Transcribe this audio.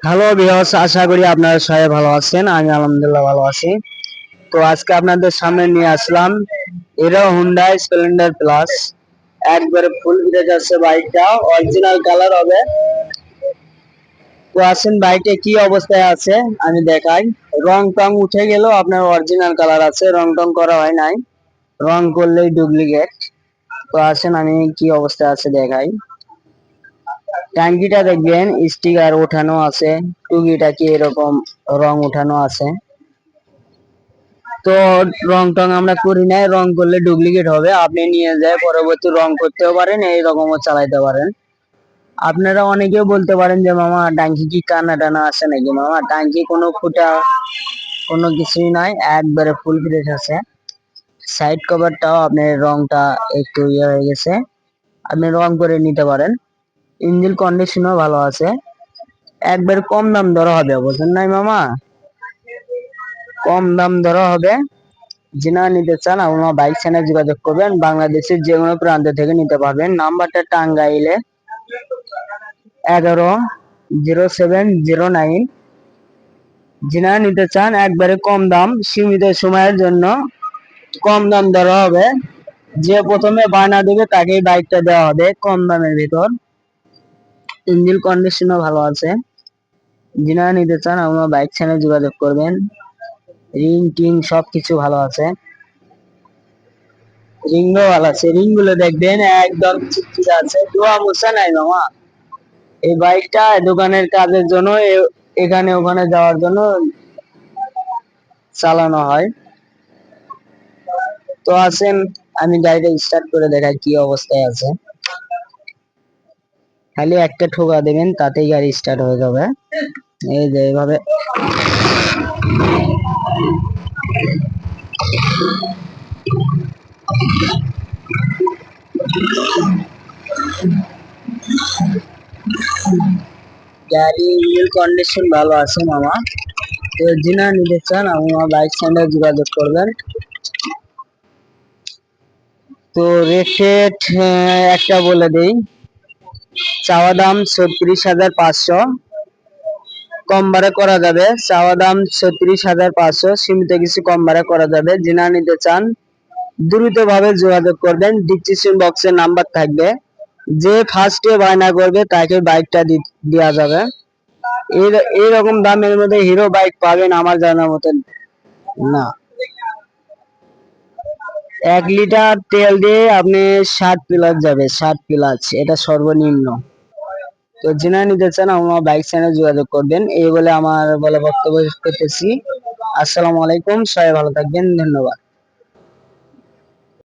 Hello বিহস আশা করি আপনারা সবাই ভালো আছেন। আমি আলহামদুলিল্লাহ ভালো আছি। তো আজকে আপনাদের সামনে নিয়ে আসলাম হিরো হুন্ডা স্প্লেন্ডার প্লাস একবারে ফুল ফিটেজ আছে বাইকটা অরিজিনাল কালার হবে। তো আসেন বাইকটা কি অবস্থায় আছে, আমি দেখাই। রং টং উঠে গেলেও আপনার অরিজিনাল কালার আছে, রং টং করা হয় নাই। রং করলেই ডুপ্লিকেট তো আসেন, আমি কি অবস্থায় আছে দেখাই। ট্যাঙ্কিটা দেখবেন স্টিকার ওঠানো আছে টুকিটা কি এরকম রং ওঠানো আছে। তো রং টং আমরা করি নাই, রং করলে ডুপ্লিকেট হবে। আপনি নিয়ে যায়, পরবর্তী রং করতেও পারেন, এইরকমও চালাইতে পারেন। আপনারা অনেকেও বলতে পারেন যে, মামা টাঙ্কি কি কানা টানা আছে নাকি? মামা টাঙ্কি কোনো ফুটা কোনো কিছুই নাই একবারে ফুল ফ্রেশ আছে। সাইড কভারটাও আপনার রংটা একটু ইয়ে হয়ে গেছে। আপনি রং করে নিতে পারেন। ইঞ্জিন কন্ডিশনও ভালো আছে। একবার কম দাম ধরা হবে বুঝলেন নাই মামা? কম দাম ধরা হবে। যিনা নিতে চান, আপনার বাইক চ্যানেল যোগাযোগ করবেন। বাংলাদেশের যে কোনো প্রান্ত থেকে নিতে পারবেন। নাম্বারটা টাঙ্গাইলে এগারো জিরো সেভেন জিরো নাইন। যিনা নিতে চান, একবারে কম দাম, সীমিত সময়ের জন্য কম দাম ধরা হবে। যে প্রথমে বায়না দেবে, তাকেই বাইকটা দেওয়া হবে কম দামের ভিতর। ইঞ্জিন কন্ডিশনও ভালো আছে। যিনারা নিতে চান আপনার বাইক চ্যানেল যোগাযোগ করবেন। রিং টিং সবকিছু ভালো আছে। রিংও ভালো আছে। রিংগুলো দেখবেন, একদম আছে। ধোয়া মোছা নাই মামা। এই বাইকটা দোকানের কাজের জন্য এখানে ওখানে যাওয়ার জন্য চালানো হয়। তো আসেন, আমি গাড়িটা স্টার্ট করে দেখাই কি অবস্থায় আছে। খালি একটা ঠোকা দেবেন, তাতেই গাড়ি স্টার্ট হয়ে যাবে। এই যে এইভাবে গাড়ি ইঞ্জিন কন্ডিশন ভালো আছে মামা। তো যিনা নিতে চান আমার বাইক সেন্টার যোগাযোগ করবেন। তো রেট একটা বলে দেই। চাওয়া দাম ছত্রিশ হাজার পাঁচশো। কম ভাড়া করা যাবে। চাওয়া দাম ছত্রিশ হাজার পাঁচশো। সীমিত কিছু কম ভাড়া করা যাবে। যিনা নিতে চান দ্রুত ভাবে যোগাযোগ করবেন। ডিসক্রিপশন বক্সে নাম্বার থাকবে। যে ফার্স্টে বায়না করবে, তাকে বাইকটা দেওয়া যাবে। এই এইরকম দামের মধ্যে হিরো বাইক পাবেন আমার জানা মতে না। এক লিটার তেল দিয়ে আপনি ষাট প্লাস যাবে, ষাট প্লাস, এটা সর্বনিম্ন। তো জেনে নিতে চান, আমার বাইক চ্যানেল যোগাযোগ করবেন। এই বলে আমার বলে বক্তব্য করতেছি। আসসালামু আলাইকুম, সবাই ভালো থাকবেন, ধন্যবাদ।